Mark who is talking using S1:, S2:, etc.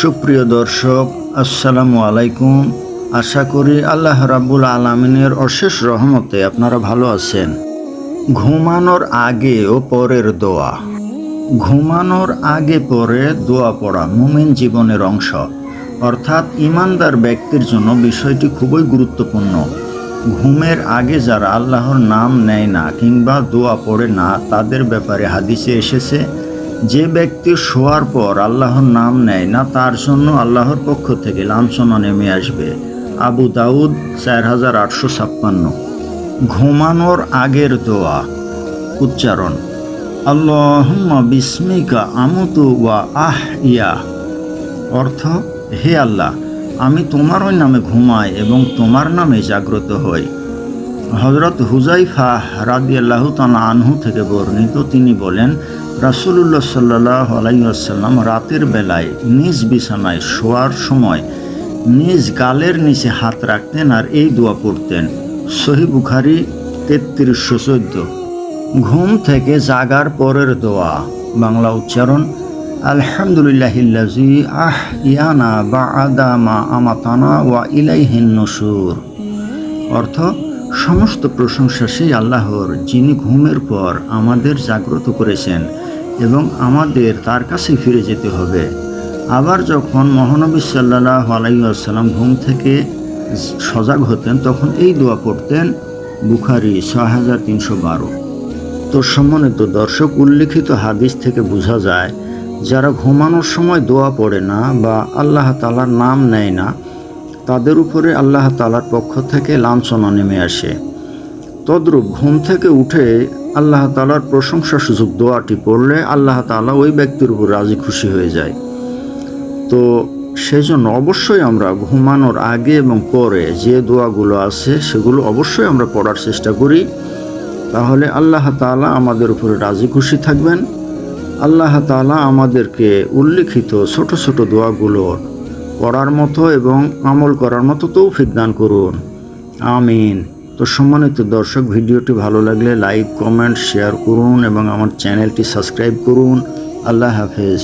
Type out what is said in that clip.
S1: সুপ্রিয় দর্শক, আসসালামু আলাইকুম। আশা করি আল্লাহ রাব্বুল আলমিনের অশেষ রহমতে আপনারা ভালো আছেন। ঘুমানোর আগে ও পরের দোয়া। ঘুমানোর আগে পরে দোয়া পড়া মুমিন জীবনের অংশ। অর্থাৎ ইমানদার ব্যক্তির জন্য বিষয়টি খুবই গুরুত্বপূর্ণ। ঘুমের আগে যারা আল্লাহর নাম নেয় না কিংবা দোয়া পড়ে না, তাদের ব্যাপারে হাদিসে এসেছে যে ব্যক্তি শোয়ার পর আল্লাহর নাম নেয় না, তার জন্য আল্লাহর পক্ষ থেকে লাঞ্ছনা নেমে আসবে। আবু দাউদ, চার হাজার আটশো ছাপ্পান্ন। ঘুমানোর আগের দোয়া। উচ্চারণ, আল্লাহুম্মা বিস্মিকা আমুতু ওয়া আহ ইয়া অর্থ, হে আল্লাহ, আমি তোমারই নামে ঘুমাই এবং তোমার নামে জাগ্রত হই। হজরত হুজাইফা রাদি আল্লাহ আনহু থেকে বর্ণিত তিনি বলেন রাসুলুল্লাহ সাল্লাহ আলাইসাল্লাম রাতের বেলায় নিজ বিছানায় শোয়ার সময় নিজ গালের নিচে হাত রাখতেন আর এই দোয়া পড়তেন। সহি বুখারি তেত্রিশশো চোদ্দ। ঘুম থেকে জাগার পরের দোয়া। বাংলা উচ্চারণ, আলহামদুলিল্লাহিল্লাজি আহ ইয়ানা বা আদা মা আমাতানা ওয়া ইলাইহিন নসুর। অর্থ সমস্ত প্রশংসা সেই আল্লাহর, যিনি ঘুমের পর আমাদের জাগ্রত করেছেন এবং আমাদের তার কাছে ফিরে যেতে হবে। আবার যখন মহানবী সাল্লাহ আলাইসাল্লাম ঘুম থেকে সজাগ হতেন, তখন এই দোয়া পড়তেন, বুখারি ছয় হাজার তিনশো বারো। তো সম্মানিত দর্শক, উল্লিখিত হাদিস থেকে বোঝা যায়, যারা ঘুমানোর সময় দোয়া পড়ে না বা আল্লাহ তালার নাম নেয় না তাদের উপরে আল্লাহ তালার পক্ষ থেকে লাঞ্ছনা নেমে আসে। তদ্রূপ ঘুম থেকে উঠে আল্লাহ তালার প্রশংসা সুযোগ দোয়াটি পড়লে আল্লাহ তালা ওই ব্যক্তির উপর রাজি খুশি হয়ে যায়। তো সেই জন্য অবশ্যই আমরা ঘুমানোর আগে এবং পরে যে দোয়াগুলো আছে সেগুলো অবশ্যই আমরা পড়ার চেষ্টা করি। তাহলে আল্লাহ তালা আমাদের উপরে রাজি খুশি থাকবেন। আল্লাহ তালা আমাদেরকে উল্লিখিত ছোট ছোট দোয়াগুলো পড়ার মতো এবং আমল করার মতো তো দান করুন। আমিন। তো সম্মানিত দর্শক, ভিডিওটি ভালো লাগলে লাইক, কমেন্ট, শেয়ার করুন এবং আমার চ্যানেলটি সাবস্ক্রাইব করুন। আল্লাহ হাফেজ।